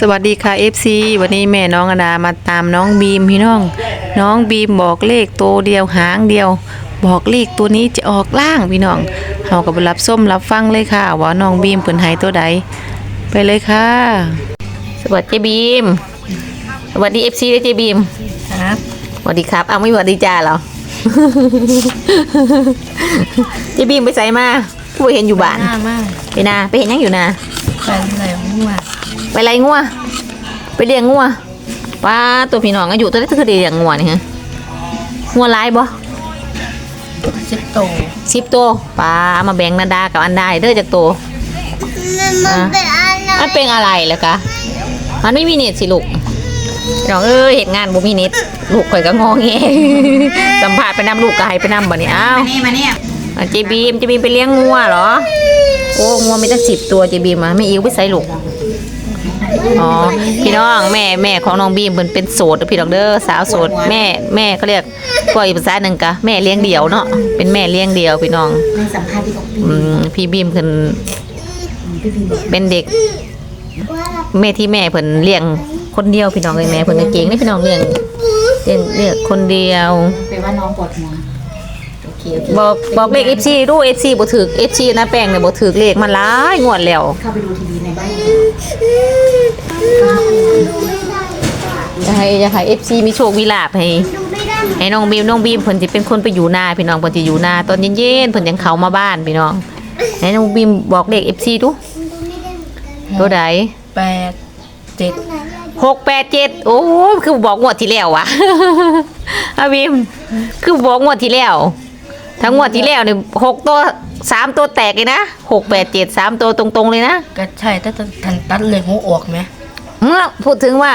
สวัสดีค่ะ FC วันนี้แม่น้องอดามาตามน้องบีมพี่น้อง น้องบีมบอกเลขตัวเดียวหางเดียว บอกเลขตัวนี้จะออกล่างพี่น้องเฮากับรับส้มรับฟังเลยค่ะ ว่าน้องบีมเพิ่นให้ตัวใด ไปเลยค่ะ สวัสดีบีม สวัสดี FC ด้วยเจบีมครับสวัสดีครับอ้าวไม่สวัสดีจ้าเหรอ เจบีมไปใส่มาผู้เห็นอยู่บ้านหน้ามากไปนาไปเห็นยังอยู่นาไปไหนมั่ว ไปไรงัวไปเลี้ยงงัวป้าตัวพี่น้องอายุตัวนี้คือได้เลี้ยงงัวนี่ฮะงัวหลายบ่สิบโตสิบตัวป้าเอามาแบ่งนาดากับอันดาเด้อจากตัวมันเป็นอะไรมันเป็นอะไรล่ะคะมันไม่มีเน็ตสิลูกพี่น้องเอ้ยเหตุงานบ่มีเน็ตลูกข่อยก็งอแงสัมภาษณ์ไปนำลูกก็ให้ไปนำบ่นี่อ้าวนี่มาเนี่ยอะเจบีมเจบีมไปเลี้ยงงัวเหรอ โอ้งัวมีตั้งสิบตัวเจบีมมาไม่อิวไปใส่ลูก อ๋อพี่น้องแม่แม่ของน้องบีมเป็นเป็นโสดเด้อพี่น้องเด้อสาวโสดแม่แม่เขาเรียกก็อีกภาษาหนึ่งกะแม่เลี้ยงเดี่ยวเนาะเป็นแม่เลี้ยงเดี่ยวพี่น้องในสัมภาษณ์ที่ของพี่อืมพี่บีมเพิ่นพี่พีบอกเป็นเด็ก แม่ที่แม่เพิ่นเลี้ยงคนเดียวพี่น้องเลยแม่เพิ่นก็เก่งนี่พี่น้องเลี้ยงเลี้ยงเลี้ยงคนเดียวแปลว่าน้องปวดหัวโอ เคโอเคบอกบอกเลข FC ดู FC บ่ถูก FC นะแป้งเนี่ยบ่ถูกเลขมันหลายงวดแล้ว เข้าไปดูทีวีในบ้านจะให้จะให้ FC มีโชคมีลาภให้ให้น้องบีมน้องบีมเพิ่นสิเป็นคนไปอยู่นาพี่น้องเพิ่นสิอยู่นาตอนเย็นๆเพิ่นยังเข้ามาบ้านพี่น้องให้น้องบีมบอกเลข FC ดูตัวใดแปดเจ็ดหกแปดเจ็ดโอ้ยคือบอกงวดที่แล้ววะอาบีมคือบอกงวดที่แล้ว ทั้งงวดที่แล้วเนี่ยหกตัวสามตัวแตกเลยนะหกแปดเจ็ดสามตัวตรงๆเลยนะ ก็ใช่ถ้าทันตัดเลยหัวออกไหมเมื่อพูดถึงว่า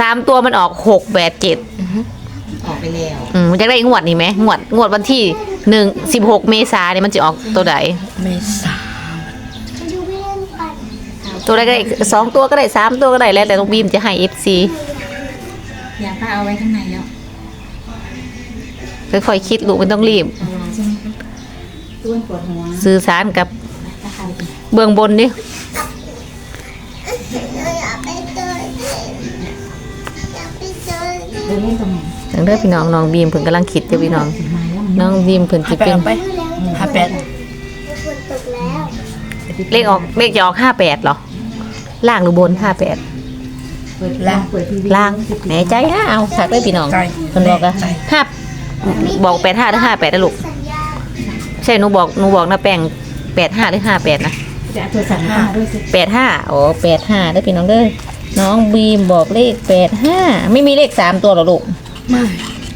สามตัวมันออกหกแปดเจ็ดออกไปแล้วอืมมันจะได้งวดนี่ไหมงวดงวดวันที่หนึ่งสิบหกเมษาเนี่ยมันจะออกตัวใดเมษาตัวใดก็ได้สองตัวก็ได้สามตัวก็ได้แล้วแต่น้องบีมจะให้เอฟซีอยากป้าเอาไว้ข้างในแล้ว ค่อยๆคิดลูกไม่ต้องรีบเอาใช่ไหมต้วนปวดหัวสื่อสารกับถ้าใครเบื้องบนดิเดินเล่นตรงไหนทางเด้อพี่น้องน้องบีมเพิ่นกำลังคิดอยู่พี่น้อง มาแล้วน้องบีมเพิ่นสิไปเป็นเอาไปห้าแปดเลขออกเลขจะออกห้าแปดเหรอล่างหรือบนห้าแปด เปิดล่างเปิดทีวีล่างแหน่ใจนะเอาถักได้พี่น้องใจเพิ่นบอกอะใจห้า บอกแปดห้าหรือห้าแปดนะลูก ใช่หนูบอกหนูบอกนะแป้งแปดห้าหรือห้าแปดนะจะเอาโทรศัพท์มาด้วยสิแปดห้าโอ้แปดห้าได้อพี่น้องเด้อน้องบีมบอกเลขแปดห้าไม่มีเลขสามตัวเหรอลูกไม่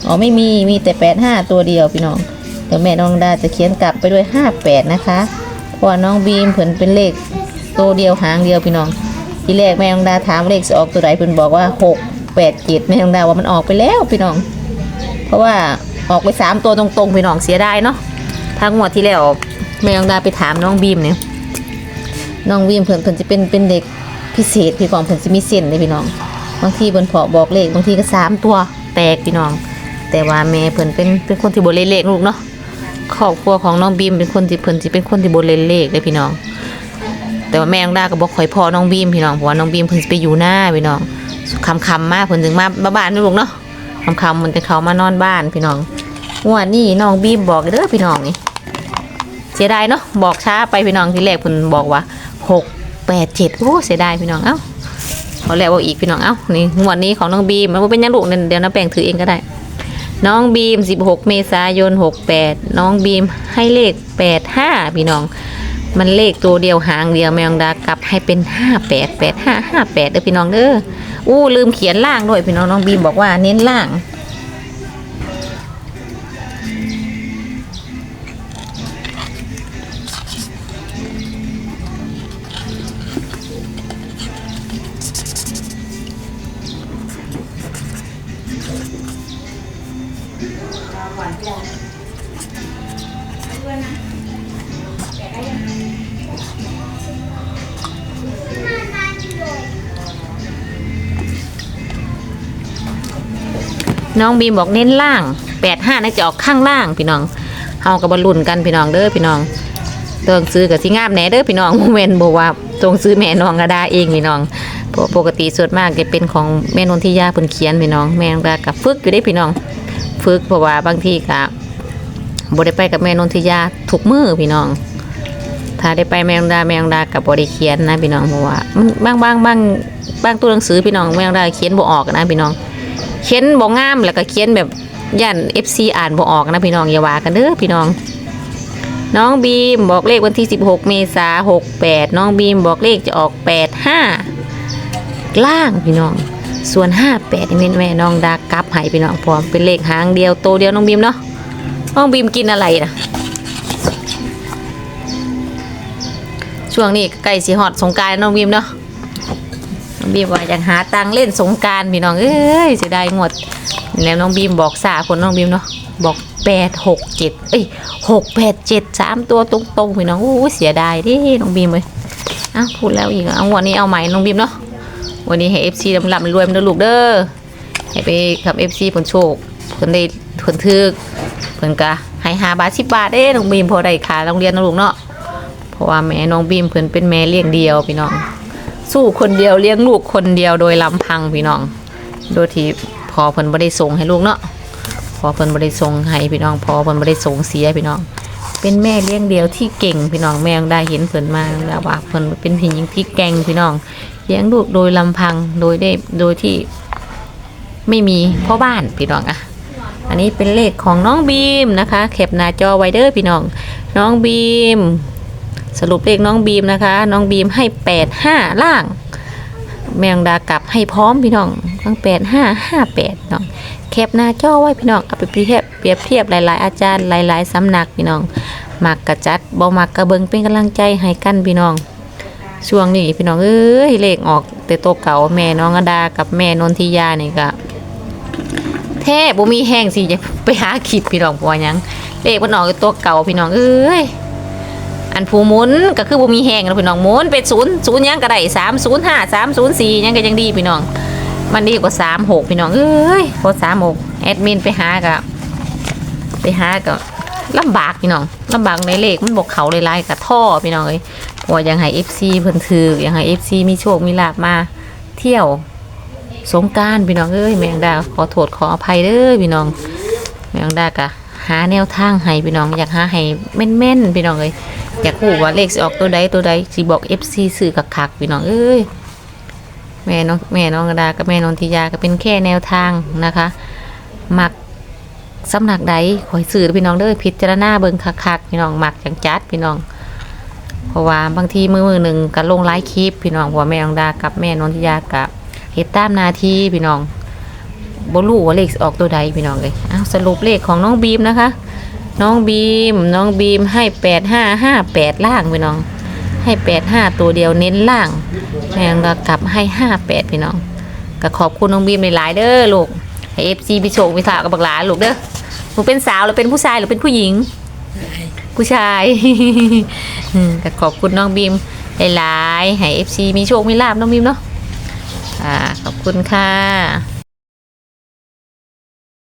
อ๋อไม่มีมีแต่แปดห้าตัวเดียวพี่น้องเดี๋ยวแม่น้องดาจะเขียนกลับไปด้วยห้าแปดนะคะเพราะว่าน้องบีมเพิ่นเป็นเลขตัวเดียวหางเดียวพี่น้อง ทีแรกแม่น้องดาถามเลขจะออกตัวไหนเพิ่นบอกว่าหกแปดเจ็ดแม่น้องดาว่ามันออกไปแล้วพี่น้อง เพราะว่า ออกไปสามตัวตรงๆพี่น้องเสียดายเนาะทางหมดที่แล้วแม่น้องดาไปถามน้องบีมเนี่ยน้องบีมเพิ่นเพิ่นจะเป็นเป็นเด็กพิเศษพี่กองเพิ่นจะมีเส้นเลยพี่น้อง บางทีเพิ่นพาะบอกเลขบางทีก็สามตัวแตกพี่น้อง แต่ว่าแม่เพิ่นเป็นเป็นคนที่บ่เล่นเลขลูกเนาะครอบครัวของน้องบีมเป็นคนที่เพิ่นสิเป็นคนที่บ่เล่นเลขเลยพี่น้อง แต่ว่าแม่น้องดาก็บ่ค่อยพอน้องบีมพี่น้องเพราะว่าน้องบีมเพิ่นสิไปอยู่หน้าพี่น้องคำๆมากเพิ่นถึงมาบ้านนี่ลูกเนาะคำๆมันจะเขามานอนบ้านพี่น้อง งวดนี้น้องบีมบอกเด้อพี่น้องนี่เสียดายเนาะบอกช้าไปพี่น้องที่แรกเพิ่นบอกว่าหกแปดเจ็ดโอ้เสียดายพี่น้องเอ้าเขาแล้วบอกอีกพี่น้องเอ้านี่งวดนี้ของน้องบีมมันเป็นยังลูกเดี๋ยวน้าแป้งถือเองก็ได้ น้องบีม16เมษายน68น้องบีมให้เลข85พี่น้อง มันเลขตัวเดียวหางเดียวแมงดากลับให้เป็น58 85 58เด้อพี่น้องเด้ออู้ลืมเขียนล่างด้วยพี่น้องน้องบีมบอกว่าเน้นล่าง น้องบีมบอกเน้นล่าง85น่าจะออกข้างล่างพี่น้องเฮากับบอลลุ่นกันพี่น้องเด้อพี่น้องต้องซื้อกับสิงามแหน่เด้อพี่น้องโมเมนต์บอกว่าต้องซื้อแม่น้องกระดาเองพี่น้อง ปกติส่วนมากจะเป็นของแม่นนทิยาเพิ่นเขียนพี่น้อง แม่นงดากับฝึกอยู่ได้พี่น้องฝึกเพราะว่าบางทีก็บ่ได้ไปกับแม่นนทิยาทุกมือพี่น้อง ถ้าได้ไปแม่นงดาแม่นงดากับบ่ได้เขียนนะพี่น้องเพราะว่าบางบางบางบางตัวหนังสือพี่น้องแม่นงดาเขียนบ่ออกนะพี่น้อง เขียนบ่งามแล้วก็เขียนแบบย่าน FC อ่านบ่ออกนะพี่น้องอย่าว่ากันเด้อพี่น้อง น้องบีมบอกเลขวันที่ 16 เมษายน68 น้องบีมบอกเลขจะออก 85 ล่างพี่น้อง ส่วน 58นี่แม่แม่น้องดากลับให้พี่น้องพร้อมเป็นเลขหางเดียวโตเดียวน้องบีมเนาะน้องบีมกินอะไรนะช่วงนี้ใกล้สิฮอดสงการน้องบีมเนาะน้องบีมว่าอยากหาตังเล่นสงการพี่น้องเอ้ยเสียดายหมดแล้วน้องบีมบอกสาคนน้องบีมเนาะบอกแปดหกเจ็ดเอ้ยหกแปดเจ็ดสามตัวตรงๆพี่น้องอู้เสียดายดิน้องบีมเลยอ้าวพูดแล้วอีกอะเอาวันนี้เอาใหม่น้องบีมเนาะ วันนี้ให้เอฟซีลำลำรวยมันลูกเด้อให้ไปกับเอฟซีผลโชคผลได้ผลทึกเพิ่นกะให้หาบาทสิบบาทเด้น้องบีมพอได้ค่าโรงเรียนนะลูกเนาะเพราะว่าแม่น้องบีมเพิ่นเป็นแม่เลี้ยงเดียวพี่น้อง สู้คนเดียวเลี้ยงลูกคนเดียวโดยลำพังพี่น้อง โดยที่พอเพิ่นบ่ได้ส่งให้ลูกเนาะพอเพิ่นบ่ได้ส่งให้พี่น้องพอเพิ่นบ่ได้ส่งเสียพี่น้อง เป็นแม่เลี้ยงเดียวที่เก่งพี่น้องแม่ได้เห็นเพิ่นมาแล้วว่าเพิ่นเป็นผู้หญิงที่เก่งพี่น้อง เลี้ยงลูกโดยลำพังโดยได้โดยที่ไม่มีพ่อบ้านพี่น้องอะอันนี้เป็นเลขของน้องบีมนะคะแคปหน้าจอไวเด้อพี่น้อง น้องบีม สรุปเลขน้องบีมนะคะ น้องบีมให้แปดห้าล่าง แมงดากลับให้พร้อมพี่น้องทั้งแปดห้าห้าแปดน้องแคปหน้าจอไว้พี่น้องเอาไปเปรียบเทียบเปรียบเทียบหลาย ๆ อาจารย์หลาย ๆสำนักพี่น้องมักกระจัดบ่มักกระเบิงเป็นกำลังใจให้กันพี่น้อง ช่วงนี้พี่น้องเอ้ยเลขออกแต่ตัวเก่าแม่น้องอดากับแม่นนทิยานี่ก็แทบบ่มีแห้งสิจะไปหาขีดพี่น้องเพราะว่ยังเลขมันออกแต่ตัวเก่าพี่น้องเอ้ยอันผู้มุนก็คือบ่มีแห้งแล้วพี่น้องมุนเป็นศูนย์ศูนย์ยังก็ได้สามศูนย์ห้าสามศูนย์สี่ยังก็ยังดีพี่น้อง มันดีกว่าสามหกพี่น้องเอ้ยพอสามหกแอดมินไปหากับไปหากับลำบากพี่น้องลำบากในเลขมันบอกเขาเลยไลายๆกับท่อพี่น้องเลย ว่ายังให้เอฟซีเพิ่นถือยังให้เอฟซีมีโชคมีลาบมา เที่ยวสงการพี่น้องเอ้ยแมงดาขอโทษขออภัยเด้อพี่น้อง แมงดากะหาแนวทางให้พี่น้องอยากหาให้แม่นๆพี่น้องเลยอยากรู้ว่าเลขสิออกตัวใดตัวใดสิบอก FC ซื้อคักๆพี่น้องเอ้ยแม่น้องแม่น้องกระดากับแม่นนทิยาก็เป็นแค่แนวทางนะคะมักสำนักใดขอยซื้อพี่น้องเด้อพิจารณาเบิ่งคักๆพี่น้องมักจังจัดพี่น้อง เพราะว่าบางทีมือมือหนึ่งก็ลงไลฟ์คลิปพี่น้องเพราะว่าแม่นองดากับแม่นนทิยากับเฮ็ดตามนาทีพี่น้องบ่รู้ว่าเลขออกตัวใดพี่น้องเลยอ้าวสรุปเลขของน้องบีมนะคะ น้องบีมน้องบีมให้แปดห้าห้าแปดล่างพี่น้อง ให้แปดห้าตัวเดียวเน้นล่างแม่งก็กลับให้ห้าแปดพี่น้องก็ขอบคุณน้องบีมหลายๆเด้อลูกเอฟซีพิโชคพิถากับบักหลาลูกเด้อหนูเป็นสาวหรือเป็นผู้ชายหรือเป็นผู้หญิง ผู้ชายก็ขอบคุณน้องบีมหลายๆให้เอฟซีมีโชคมีลาบน้องบีมเนาะอ่าขอบคุณค่ะ